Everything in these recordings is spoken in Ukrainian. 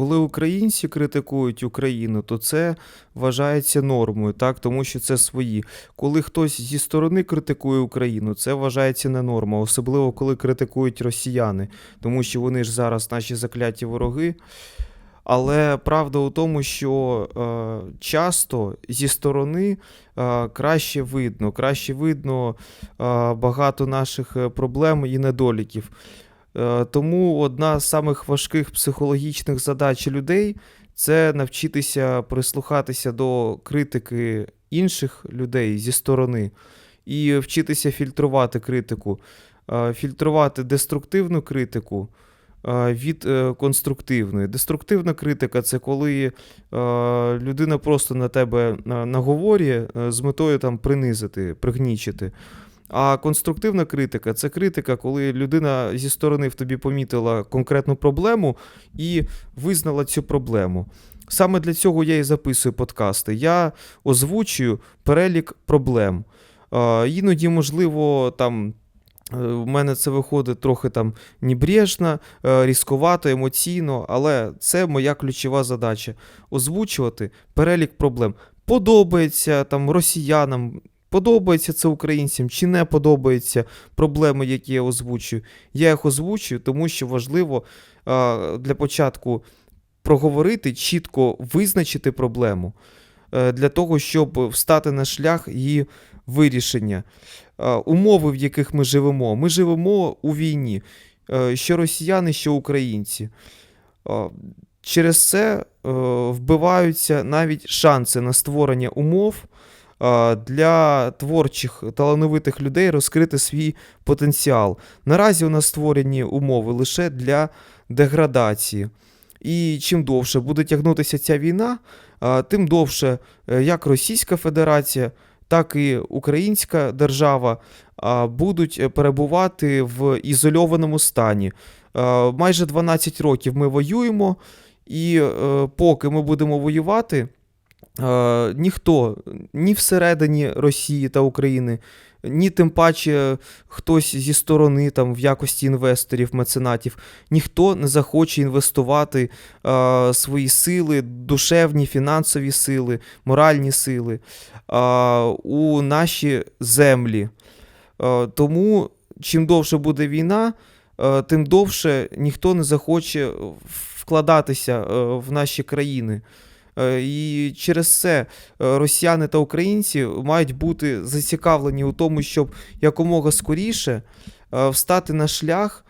Коли українці критикують Україну, то це вважається нормою, так, тому що це свої. Коли хтось зі сторони критикує Україну, це вважається не норма, особливо коли критикують росіяни, тому що вони ж зараз наші закляті вороги. Але правда у тому, що е, часто зі сторони е, краще видно, краще видно е, багато наших е, проблем і недоліків. Е, тому одна з самих важких психологічних задач людей це навчитися прислухатися до критики інших людей зі сторони і вчитися фільтрувати критику, Е, фільтрувати деструктивну критику е, від конструктивної. Деструктивна критика це коли людина просто на тебе наговорює з метою там принизити, пригнічити. А конструктивна критика це критика, коли людина зі сторони в тобі помітила конкретну проблему і визнала цю проблему. Саме для цього я і записую подкасти. Я озвучую перелік проблем. Іноді, можливо, там. е, В мене це виходить трохи там небрежно, е, різковато, емоційно, але це моя ключова задача озвучувати перелік проблем. Подобається там росіянам, подобається це українцям чи не подобається проблеми, які я озвучую. Я їх озвучую, тому що важливо для початку проговорити, чітко визначити проблему е, для того, щоб встати на шлях її вирішення. Умови, в яких ми живемо. Ми живемо у війні, е, що росіяни, що українці. Через це е, вбиваються навіть шанси на створення умов для творчих талановитих людей розкрити свій потенціал. Наразі у нас створені умови лише для деградації. І чим довше буде тягнутися ця війна, тим довше е, як Російська Федерація, так і Українська держава будуть е, перебувати в ізольованому стані. Майже 12 років ми воюємо, і е, поки ми будемо воювати, е, ніхто ні всередині Росії та України, ні тим паче хтось зі сторони, там в якості інвесторів, меценатів, ніхто не захоче інвестувати е, свої сили, душевні, фінансові сили, моральні сили е, у наші землі. Е, тому чим довше буде війна, е, тим довше ніхто не захоче вкладатися е, в наші країни. Е, І через це е, росіяни та українці мають бути зацікавлені у тому, щоб якомога скоріше е, встати на шлях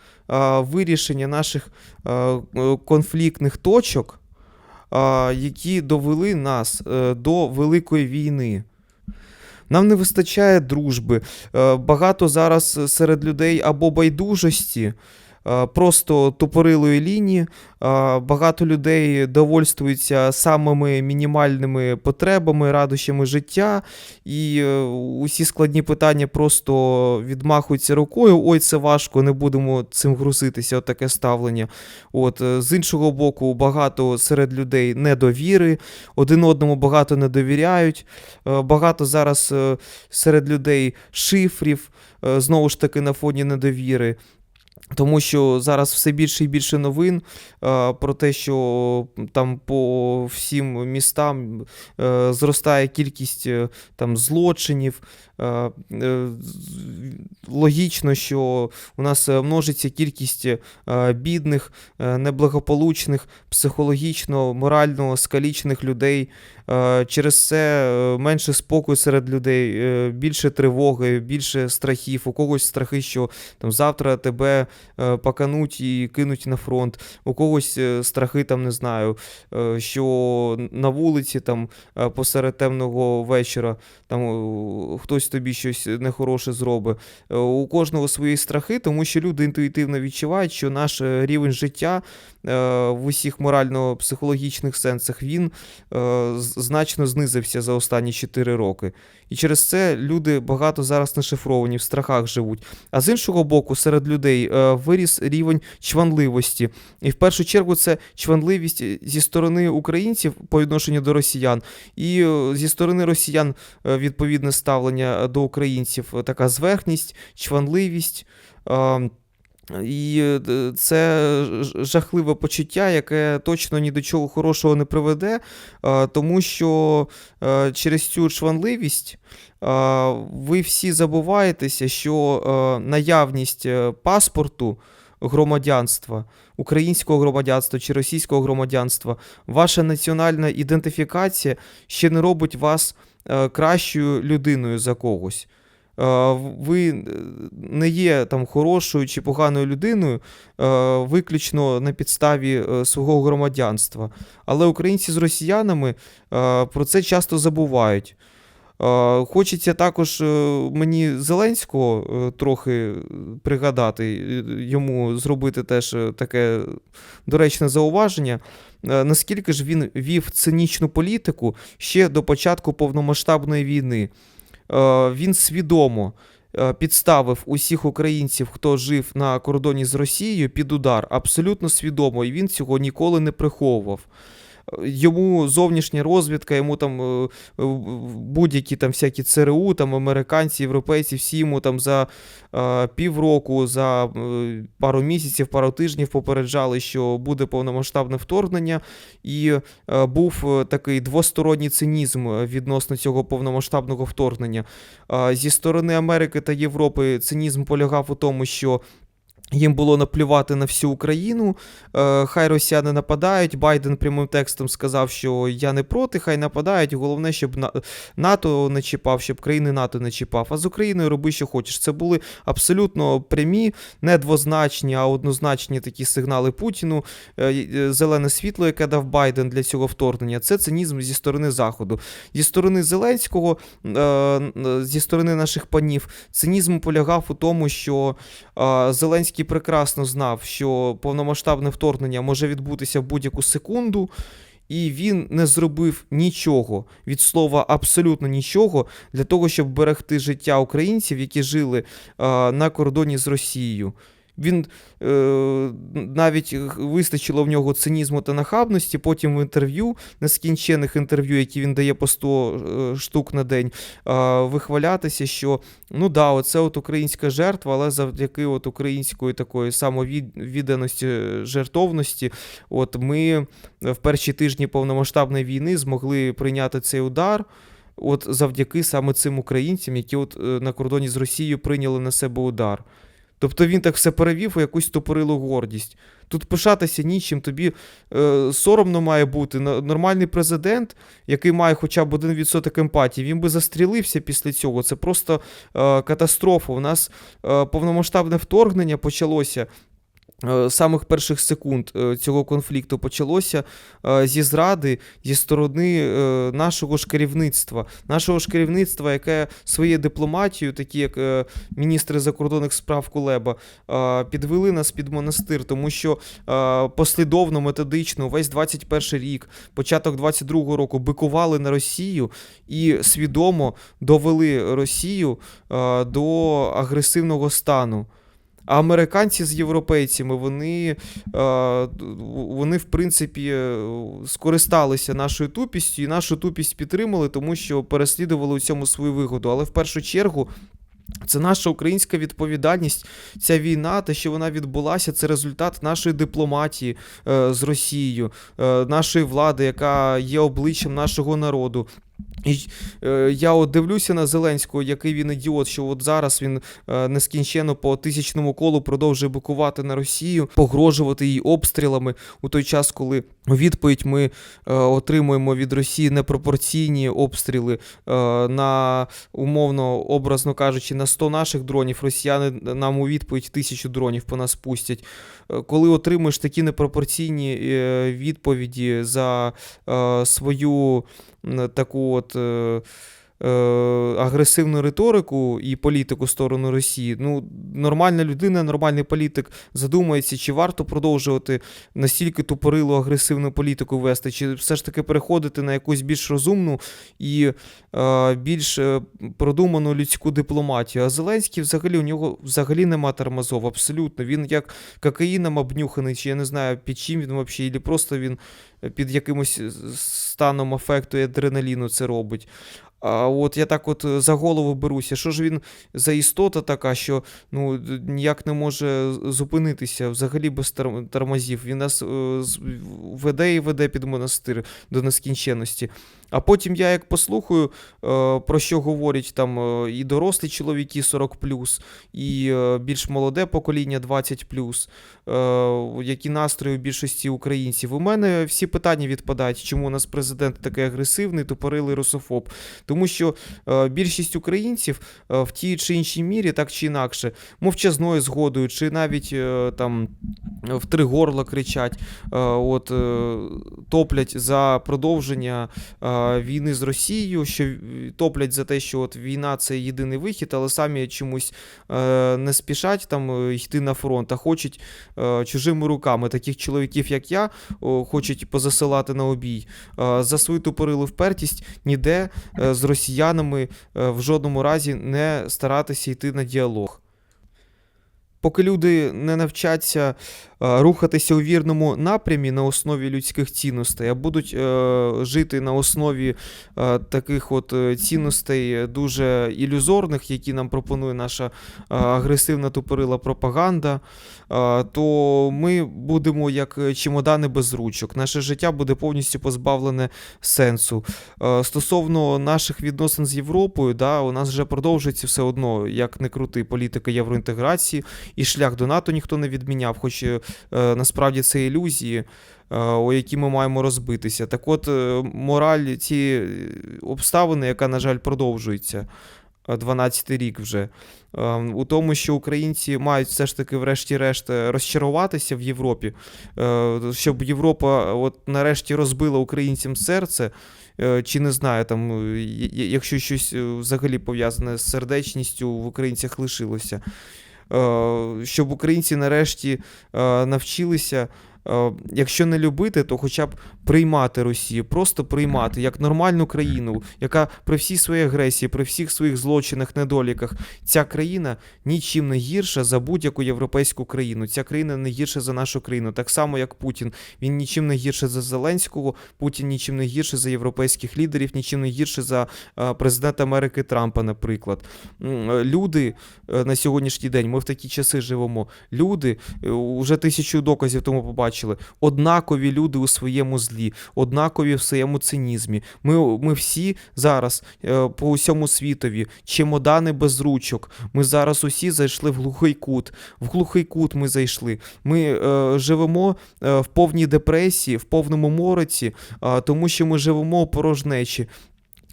вирішення наших конфліктних точок, які довели нас до Великої війни. Нам не вистачає дружби. Багато зараз серед людей або байдужості, просто тупорилої лінії. Е, Багато людей довольствуються самими мінімальними потребами, радощами життя, і е, усі складні питання просто відмахуються рукою. Ой, це важко, не будемо цим грузитися. От таке ставлення. От е, з іншого боку, багато серед людей недовіри, один одному багато не довіряють. Е, Багато зараз е, серед людей шифрів, е, знову ж таки, на фоні недовіри. Тому що зараз все більше і більше новин е, про те, що там по всім містам е, зростає кількість е, там злочинів. Е, е, логічно, що у нас е, множиться кількість бідних, неблагополучних, психологічно, морально скалічених людей. Через це менше спокою серед людей, більше тривоги, більше страхів. У когось страхи, що там завтра тебе покануть і кинуть на фронт. У когось страхи, там не знаю, що на вулиці там посеред темного вечора там хтось тобі щось нехороше зробить. Е, У кожного свої страхи, тому що люди інтуїтивно відчувають, що наш е, рівень життя е, в усіх морально-психологічних сенсах він е, значно знизився за останні 4 роки. І через це люди багато зараз нашифровані, в страхах живуть. А з іншого боку, серед людей е, виріс рівень чванливості. І в першу чергу це чванливість зі сторони українців по відношенню до росіян, і е, зі сторони росіян е, відповідне ставлення до українців, е, така зверхність, чванливість. І е, це жахливе почуття, яке точно ні до чого хорошого не приведе, тому що е, через цю чванливість ви всі забуваєтеся, що е, наявність паспорту громадянства, українського громадянства чи російського громадянства, ваша національна ідентифікація ще не робить вас кращою людиною за когось. Е, Ви е, не є там хорошою чи поганою людиною е, виключно на підставі свого громадянства. Але українці з росіянами про це часто забувають. Хочеться також мені Зеленського трохи пригадати, йому зробити теж таке доречне зауваження. Наскільки ж він вів цинічну політику ще до початку повномасштабної війни? Е, Він свідомо е, підставив усіх українців, хто жив на кордоні з Росією, під удар, абсолютно свідомо, і він цього ніколи не приховував. Йому зовнішня розвідка, йому там е, будь-які там всякі ЦРУ, там американці, європейці, всі йому там за е, півроку, за е, пару місяців, пару тижнів попереджали, що буде повномасштабне вторгнення, і був такий двосторонній цинізм відносно цього повномасштабного вторгнення. Зі сторони Америки та Європи цинізм полягав у тому, що їм було наплювати на всю Україну. Е, Хай росіяни нападають. Байден прямим текстом сказав, що я не проти, хай нападають. Головне, щоб НАТО не чіпав, щоб країни НАТО не чіпав. А з Україною роби, що хочеш. Це були абсолютно прямі, не двозначні, а однозначні такі сигнали Путіну. Е, е, Зелене світло, яке дав Байден для цього вторгнення, це цинізм зі сторони Заходу. Зі сторони Зеленського, зі сторони наших панів, цинізм полягав у тому, що е, Зеленський прекрасно знав, що повномасштабне вторгнення може відбутися в будь-яку секунду. І він не зробив нічого від слова абсолютно нічого для того, щоб берегти життя українців, які жили е, на кордоні з Росією. Він е, навіть вистачило в нього цинізму та нахабності. Потім в інтерв'ю, нескінчених інтерв'ю, які він дає по 100 е, штук на день, е, вихвалятися, що ну да, оце от українська жертва, але завдяки от української такої самовідданості, жертовності, от ми в перші тижні повномасштабної війни змогли прийняти цей удар. От завдяки саме цим українцям, які от е, на кордоні з Росією прийняли на себе удар. Тобто він так все перевів у якусь тупорилу гордість. Тут пишатися нічим, тобі е, соромно має бути. Нормальний президент, який має хоча б 1% емпатії, він би застрілився після цього. Це просто е, катастрофа. У нас е, повномасштабне вторгнення почалося. Е, Самих перших секунд е, цього конфлікту почалося е, зі зради зі сторони нашого ж керівництва, нашого ж керівництва, яке своєю дипломатією, такі як міністри закордонних справ Кулеба, підвели нас під монастир, тому що послідовно, методично, весь 21 рік, початок 22 року бикували на Росію і свідомо довели Росію до агресивного стану. А американці з європейцями, вони, е, вони в принципі, е, скористалися нашою тупістю і нашу тупість підтримали, тому що переслідували у цьому свою вигоду. Але в першу чергу. Це наша українська відповідальність. Ця війна, те, що вона відбулася, це результат нашої дипломатії е, з Росією, нашої влади, яка є обличчям нашого народу. І е, я от дивлюся на Зеленського, який він ідіот, що от зараз він е, нескінченно по тисячному колу продовжує бикувати на Росію, погрожувати їй обстрілами у той час, коли у відповідь ми е, отримуємо від Росії непропорційні обстріли е, на умовно, образно кажучи, на 100 наших дронів. Росіяни нам у відповідь тисячу дронів по нас пустять. Е, Коли отримуєш такі непропорційні е, відповіді за е, свою е, таку от. е, Агресивну риторику і політику в сторону Росії. Ну, нормальна людина, нормальний політик задумається, чи варто продовжувати настільки тупорилу агресивну політику вести, чи все ж таки переходити на якусь більш розумну і е, більш е, продуману людську дипломатію. А Зеленський взагалі у нього взагалі нема тормозов, абсолютно. Він як кокаїном обнюханий, чи я не знаю, під чим він взагалі, і просто він під якимось станом афекту і адреналіну це робить. А от я так от е, за голову беруся. Що ж він за істота така, що ну, ніяк не може зупинитися взагалі без тор- тормозів. Він нас е, веде і веде під монастир до нескінченності. А потім я як послухаю, е, про що говорять там е, і дорослі чоловіки 40 і е, більш молоде покоління 20 е, які настрої у більшості українців. У мене всі питання відпадають, чому у нас президент такий агресивний, тупорилий русофоб. Тому що більшість українців в тій чи іншій мірі, так чи інакше, мовчазною згодою, чи навіть там в три горла кричать, от, топлять за продовження війни з Росією, що е, топлять за те, що от війна це єдиний вихід, але самі чомусь е, не спішать там е, йти на фронт, а хочуть чужими руками. Таких чоловіків, як я, хочуть позасилати на обій. За свою тупорилу впертість ніде з росіянами в жодному разі не старатися йти на діалог. Поки люди не навчаться рухатися у вірному напрямі на основі людських цінностей, а будуть е, жити на основі е, таких от е, цінностей дуже ілюзорних, які нам пропонує наша е, агресивна тупорила пропаганда, е, то ми будемо як чемодани без ручок. Наше життя буде повністю позбавлене сенсу. Е, Стосовно наших відносин з Європою, да, у нас вже продовжується все одно, як не крути, політика євроінтеграції, і шлях до НАТО ніхто не відміняв, хоч е, насправді це ілюзії. е, У які ми маємо розбитися. Так от, е, мораль ці обставини, яка, на жаль, продовжується 12 й рік вже, е, у тому, що українці мають все ж таки, врешті-решт, е, розчаруватися в Європі, е, щоб Європа от нарешті розбила українцям серце. е, Чи не знаю, там, е, якщо щось е, взагалі пов'язане з сердечністю в українцях лишилося, Е, щоб українці нарешті е, навчилися, е, якщо не любити, то хоча б приймати Росію, просто приймати як нормальну країну, яка при всій своїй агресії, при всіх своїх злочинах, недоліках, ця країна нічим не гірша за будь-яку європейську країну. Ця країна не гірша за нашу країну, так само як Путін. Він нічим не гірше за Зеленського, Путін нічим не гірше за європейських лідерів, нічим не гірше за е, президента Америки Трампа, наприклад. Е, Люди е, на сьогоднішній день, ми в такі часи живемо. Люди е, уже тисячу доказів тому побачили. Однакові люди у своєму злі, однакові в своєму цинізмі. Ми, ми всі зараз е, по усьому світові, чемодани без ручок. Ми зараз усі зайшли в глухий кут. В глухий кут ми зайшли. Ми е, живемо е, в повній депресії, в повному мороці, е, тому що ми живемо у порожнечі.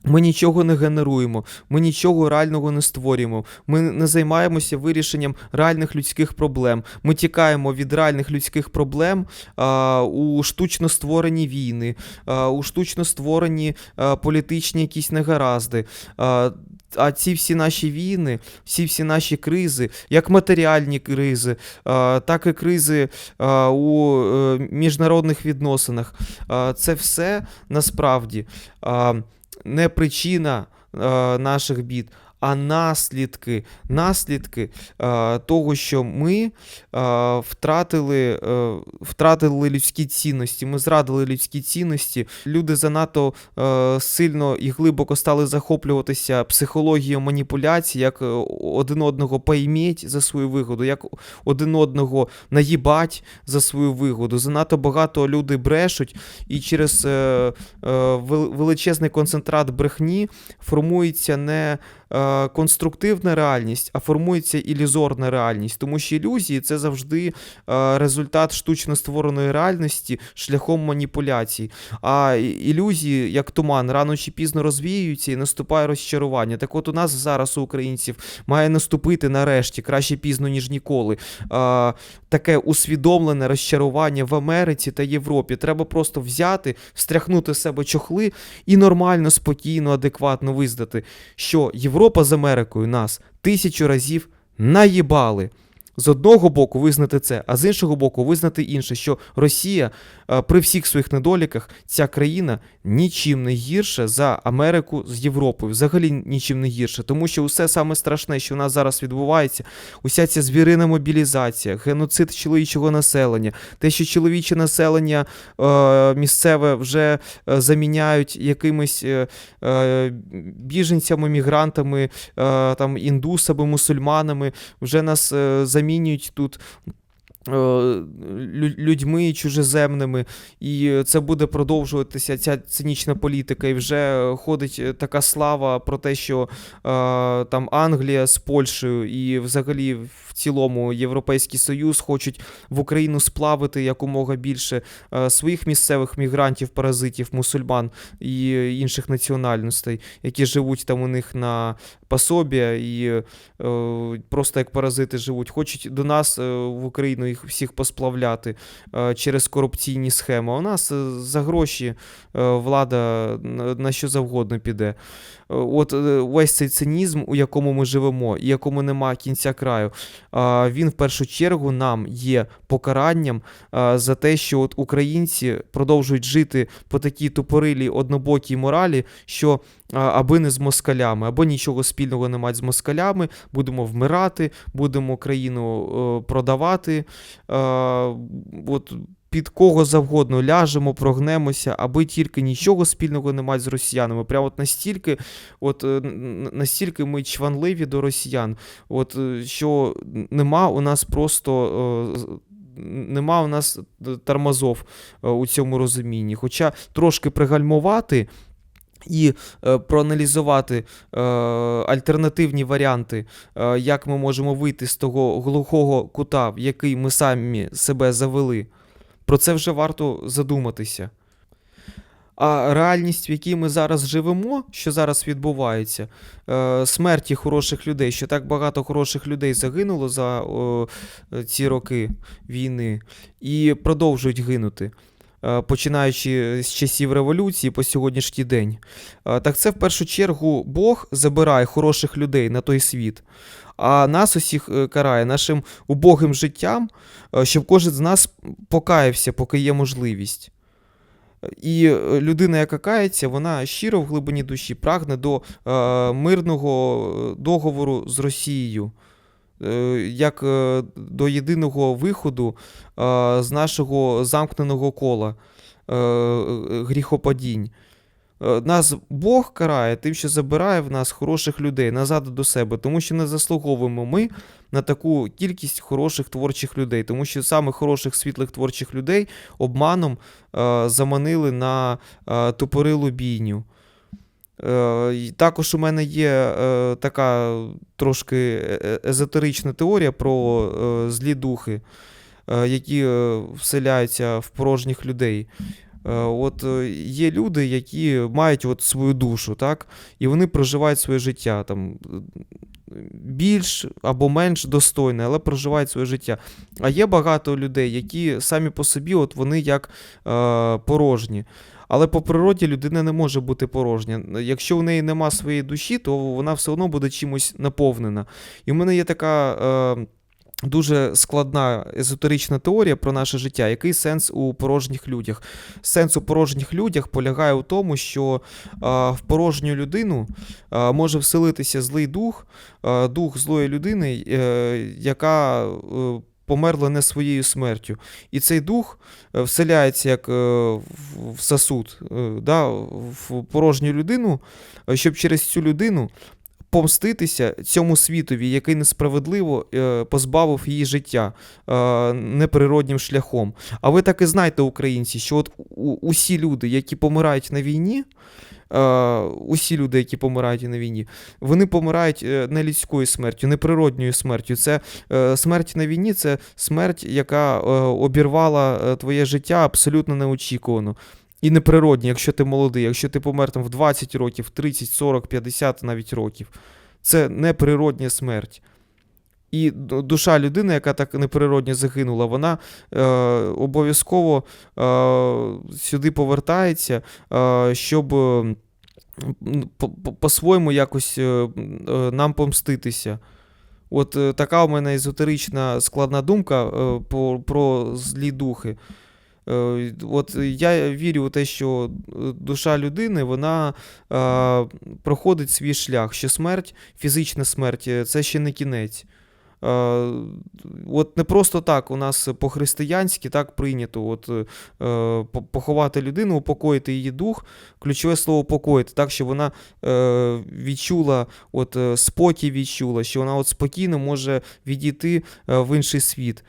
Ми нічого не генеруємо, ми нічого реального не створюємо. Ми не займаємося вирішенням реальних людських проблем. Ми тікаємо від реальних людських проблем а, у штучно створені війни, а, у штучно створені а, політичні якісь негаразди. А, а ці всі наші війни, всі всі наші кризи, як матеріальні кризи, так і кризи у е, міжнародних відносинах. Це все насправді не причина е, наших бід, а наслідки, наслідки е, того, що ми е, втратили, е, втратили людські цінності, ми зрадили людські цінності. Люди занадто е, сильно і глибоко стали захоплюватися психологією маніпуляцій, як е, один одного пойміть за свою вигоду, як один одного наїбать за свою вигоду. Занадто багато люди брешуть, і через е, е, величезний концентрат брехні формується не конструктивна реальність, а формується ілюзорна реальність. Тому що ілюзії це завжди е, результат штучно створеної реальності шляхом маніпуляцій. А ілюзії, як туман, рано чи пізно розвіюються і наступає розчарування. Так от у нас зараз у українців має наступити нарешті, краще пізно, ніж ніколи. Е, таке усвідомлене розчарування в Америці та Європі. Треба просто взяти, встряхнути з себе чохли і нормально, спокійно, адекватно визнати, що Європа з Америкою нас тисячу разів наїбали. З одного боку визнати це, а з іншого боку визнати інше, що Росія е, при всіх своїх недоліках, ця країна нічим не гірше за Америку з Європою, взагалі нічим не гірше, тому що усе саме страшне, що в нас зараз відбувається, уся ця звірина мобілізація, геноцид чоловічого населення, те, що чоловіче населення е, місцеве вже е, заміняють якимись біженцями, мігрантами, там індусами, мусульманами, вже нас е, замінюють тут. Е, лю- Людьми чужеземними, і це буде продовжуватися ця цинічна політика. І вже ходить така слава про те, що е, там Англія з Польщею і взагалі в цілому Європейський Союз хочуть в Україну сплавити якомога більше е, своїх місцевих мігрантів, паразитів, мусульман і інших національностей, які живуть там у них на пособі і просто як паразити живуть. Хочуть до нас в Україну їх всіх посплавляти е, через корупційні схеми. У нас е, за гроші е, влада на що завгодно піде. От е, весь цей цинізм, у якому ми живемо, і якому нема кінця краю, він в першу чергу нам є покаранням за те, що от українці продовжують жити по такій тупорилій однобокій моралі, що аби не з москалями, або нічого спільного не мати з москалями, будемо вмирати, будемо країну е, продавати. от під кого завгодно ляжемо, прогнемося, аби тільки нічого спільного не мати з росіянами. Прямо от настільки, от е, настільки ми чванливі до росіян, от е, що нема у нас просто. е, Нема у нас тормозов у цьому розумінні. Хоча трошки пригальмувати і проаналізувати альтернативні варіанти, як ми можемо вийти з того глухого кута, в який ми самі себе завели, про це вже варто задуматися. А реальність, в якій ми зараз живемо, що зараз відбувається, е, смерті хороших людей, що так багато хороших людей загинуло за о, ці роки війни і продовжують гинути, е, починаючи з часів революції по сьогоднішній день. Е, Так це в першу чергу Бог забирає хороших людей на той світ. А нас усіх е, карає нашим убогим життям, е, щоб кожен з нас покаявся, поки є можливість. І е, людина, яка кається, вона щиро в глибині душі прагне до мирного договору з Росією, як до єдиного виходу з нашого замкненого кола гріхопадінь. Е, Нас Бог карає тим, що забирає в нас хороших людей назад до себе, тому що не заслуговуємо ми на таку кількість хороших творчих людей, тому що саме хороших світлих творчих людей обманом е, заманили на е, тупорилу бійню. Е, також у мене є е, така трошки е- е- езотерична теорія про е, злі духи, е, які вселяються в порожніх людей. Е, От е, є люди, які мають от свою душу, так? І вони проживають своє життя там більш або менш достойне, але проживають своє життя. А є багато людей, які самі по собі, от вони як е, порожні. Але по природі людина не може бути порожня. Якщо в неї нема своєї душі, то вона все одно буде чимось наповнена. І в мене є така. Е, Дуже складна езотерична теорія про наше життя. Який сенс у порожніх людях? Сенс у порожніх людях полягає у тому, що в порожню людину може вселитися злий дух, дух злої людини, е, яка е, померла не своєю смертю. І цей дух е, вселяється як в- сосуд, да, в порожню людину, щоб через цю людину помститися цьому світові, який несправедливо е, позбавив її життя е, неприроднім шляхом. А ви так і знаєте, українці, що от усі люди, які помирають на війні, е, усі люди, які помирають на війні, вони помирають не людською смертю, не природньою смертю. Це смерть на війні, це смерть, яка обірвала твоє життя абсолютно неочікувано. І неприродні, якщо ти молодий, якщо ти помер там в 20 років, 30, 40, 50 навіть років. Це неприродня смерть. І душа людини, яка так неприродно загинула, вона е, обов'язково е, сюди повертається, е, щоб по- по- по-своєму якось е, е, нам помститися. От е, така у мене езотерична складна думка про злі духи. Е, От я вірю у те, що е, душа людини вона е, проходить свій шлях, що смерть, фізична смерть це ще не кінець. От не просто так у нас по-християнськи так прийнято. От, поховати людину, упокоїти її дух, ключове слово упокоїти, так, щоб вона відчула, от, спокій відчула, що вона от спокійно може відійти в інший світ.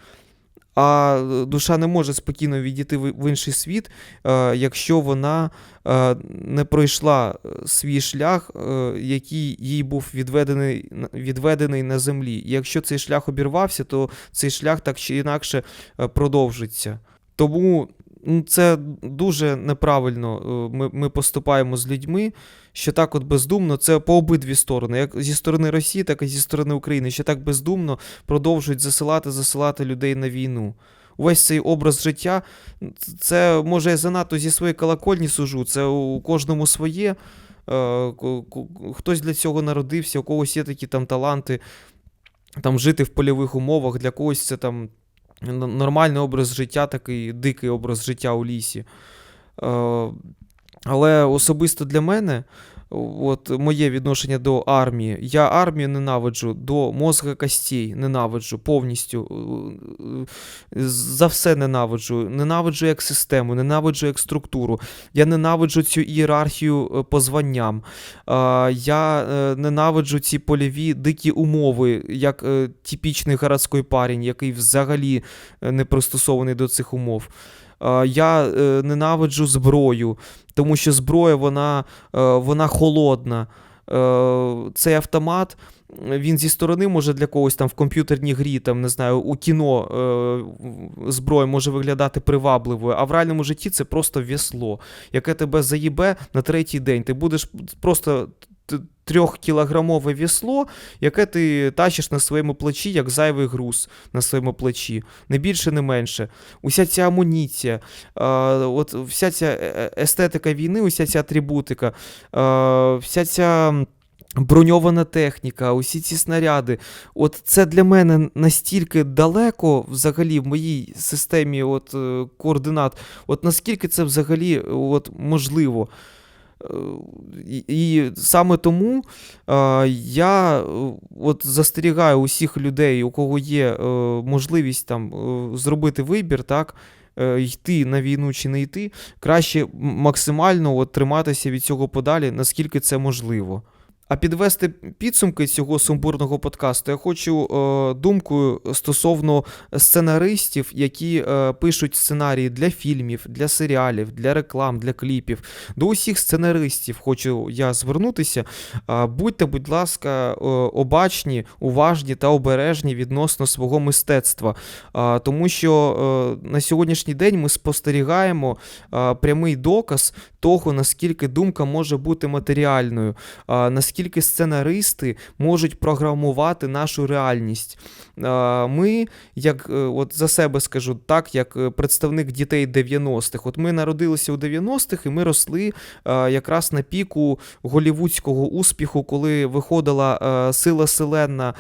А е, душа не може спокійно відійти в інший світ, е, якщо вона е, не пройшла свій шлях, який їй був відведений, відведений на землі. І якщо цей шлях обірвався, то цей шлях так чи інакше продовжиться. Тому ну, це дуже неправильно ми, ми поступаємо з людьми, що так от бездумно, це по обидві сторони, як зі сторони Росії, так і зі сторони України, що так бездумно продовжують засилати, засилати людей на війну. Увесь цей образ життя, це може я занадто зі своєї колокольні сужу, це у кожному своє. Е, Хтось для цього народився, у когось є такі там таланти, там жити в польових умовах, для когось це там нормальний образ життя, такий дикий образ життя у лісі. Але особисто для мене, от моє відношення до армії, я армію ненавиджу до мозга костей, ненавиджу повністю. е, е, За все ненавиджу. Ненавиджу як систему, ненавиджу як структуру. Я ненавиджу цю ієрархію е, по званням. Я ненавиджу ці польові дикі умови, як типічний городський парень, який взагалі не пристосований до цих умов. А, Я е, ненавиджу зброю, тому що зброя вона, е, вона холодна. Е, Цей автомат. Він зі сторони може для когось там в комп'ютерній грі, там не знаю, у кіно е, зброя може виглядати привабливою, а в реальному житті це просто весло, яке тебе заїбе на третій день. Ти будеш просто трьохкілограмове весло, яке ти тащиш на своєму плечі, як зайвий груз на своєму плечі. Не більше, не менше. Уся ця амуніція, от вся ця е- е- естетика війни, уся ця атрибутика, вся ця. Броньована техніка, усі ці снаряди. От це для мене настільки далеко взагалі в моїй системі от, е, координат. От наскільки це взагалі от, можливо. Е, І, саме тому е, я е, от застерігаю усіх людей, у кого є можливість там зробити вибір, так. Йти на війну чи не йти, краще максимально от, триматися від цього подалі, наскільки це можливо. А підвести підсумки цього сумбурного подкасту я хочу е, думкою стосовно сценаристів, які е, пишуть сценарії для фільмів, для серіалів, для реклам, для кліпів. До усіх сценаристів хочу я звернутися. Е, будьте, будь ласка, е, обачні, уважні та обережні відносно свого мистецтва. Е, тому що е, на сьогоднішній день ми спостерігаємо е, прямий доказ того, наскільки думка може бути матеріальною, а, наскільки сценаристи можуть програмувати нашу реальність. Ми, як е, от за себе скажу, так, як е, представник дітей 90-х, от ми народилися у 90-х і ми росли якраз на піку голівудського успіху, коли виходила сила селена.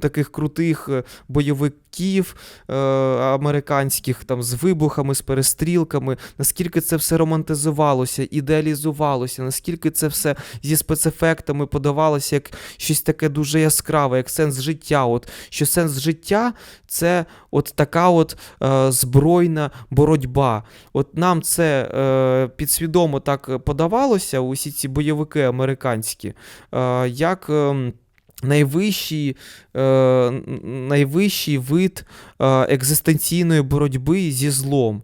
Таких крутих е, бойовиків е, американських там з вибухами, з перестрілками, наскільки це все романтизувалося, ідеалізувалося, наскільки це все зі спецефектами подавалося як щось таке дуже яскраве, як сенс життя. От що сенс життя це от така от е, збройна боротьба. От нам це е, підсвідомо так подавалося, усі ці бойовики американські, е, як. ем, Найвищий, е, найвищий вид е, екзистенційної боротьби зі злом.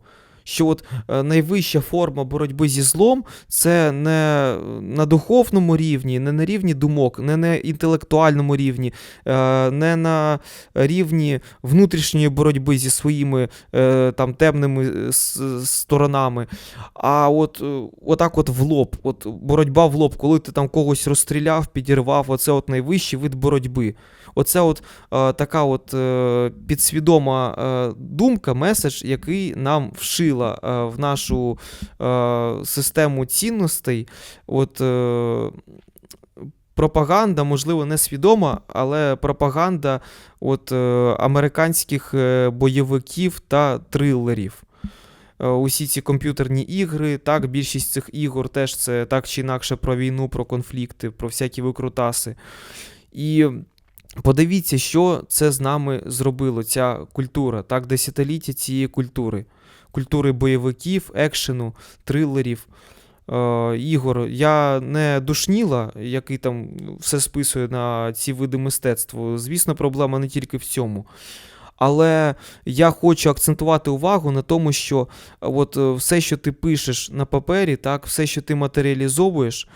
Що от е, найвища форма боротьби зі злом це не на духовному рівні, не на рівні думок, не на інтелектуальному рівні, е, не на рівні внутрішньої боротьби зі своїми е, там темними сторонами. А от отак от в лоб, от боротьба в лоб, коли ти там когось розстріляв, підірвав, оце от найвищий вид боротьби. Оце от така от підсвідома думка, меседж, який нам вшила е, в нашу е, систему цінностей. От, е, пропаганда, можливо, несвідома, але пропаганда от, американських бойовиків та трилерів. Усі ці комп'ютерні ігри, так, більшість цих ігор теж це так чи інакше про війну, про конфлікти, про всякі викрутаси. І подивіться, що це з нами зробило, ця культура, так, десятиліття цієї культури. Культури бойовиків, екшену, трилерів, е, ігор. Я не душніла, який там все списує на ці види мистецтва. Звісно, проблема не тільки в цьому. Але я хочу акцентувати увагу на тому, що е, от е, все, що ти пишеш на папері, так, все, що ти матеріалізовуєш,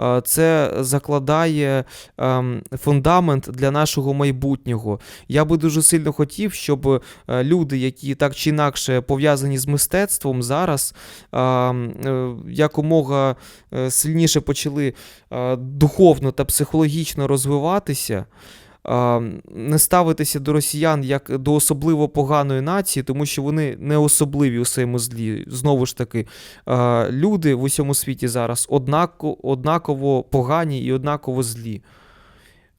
е, це закладає ем, фундамент для нашого майбутнього. Я би дуже сильно хотів, щоб люди, які так чи інакше пов'язані з мистецтвом, зараз ем, якомога сильніше почали духовно та психологічно розвиватися. Не ставитися до росіян як до особливо поганої нації, тому що вони не особливі у своєму злі. Знову ж таки, люди в усьому світі зараз однако, однаково погані і однаково злі.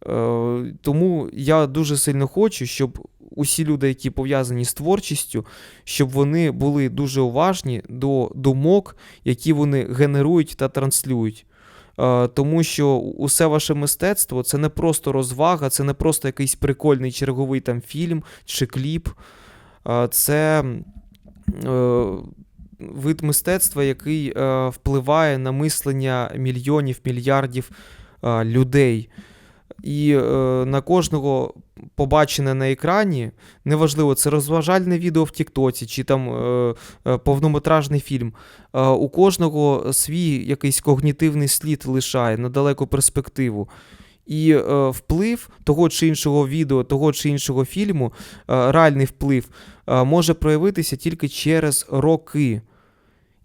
Е, Тому я дуже сильно хочу, щоб усі люди, які пов'язані з творчістю, щоб вони були дуже уважні до думок, які вони генерують та транслюють. Е, Тому що усе ваше мистецтво це не просто розвага, це не просто якийсь прикольний черговий там фільм чи кліп. Е, Це е, вид мистецтва, який впливає на мислення мільйонів, мільярдів людей. І е, на кожного побачене на екрані, неважливо, це розважальне відео в Тіктоці чи там е, е, повнометражний фільм. Е, у кожного свій якийсь когнітивний слід лишає на далеку перспективу. І е, вплив того чи іншого відео, того чи іншого фільму, е, реальний вплив, е, може проявитися тільки через роки.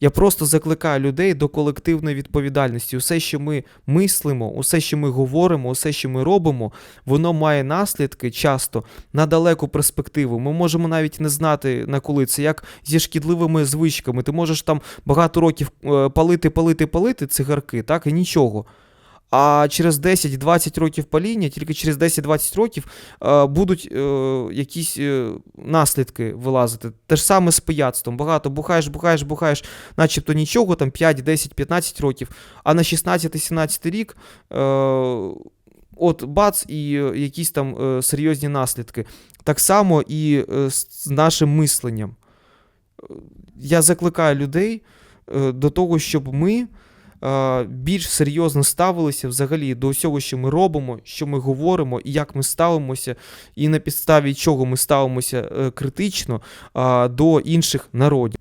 Я просто закликаю людей до колективної відповідальності. Усе, що ми мислимо, усе, що ми говоримо, усе, що ми робимо, воно має наслідки часто на далеку перспективу. Ми можемо навіть не знати на коли це як зі шкідливими звичками. Ти можеш там багато років е, палити, палити, палити цигарки, так і нічого. А через 10-20 років паління, тільки через 10-20 років е, будуть е, якісь е, наслідки вилазити. Те ж саме з пияцтвом. Багато бухаєш, бухаєш, бухаєш, начебто нічого, там 5, 10, 15 років. А на 16-17 рік от бац, і якісь там серйозні наслідки. Так само і з нашим мисленням. Я закликаю людей до того, щоб ми більш серйозно ставилися взагалі до всього, що ми робимо, що ми говоримо, і як ми ставимося, і на підставі чого ми ставимося е, критично е, до інших народів.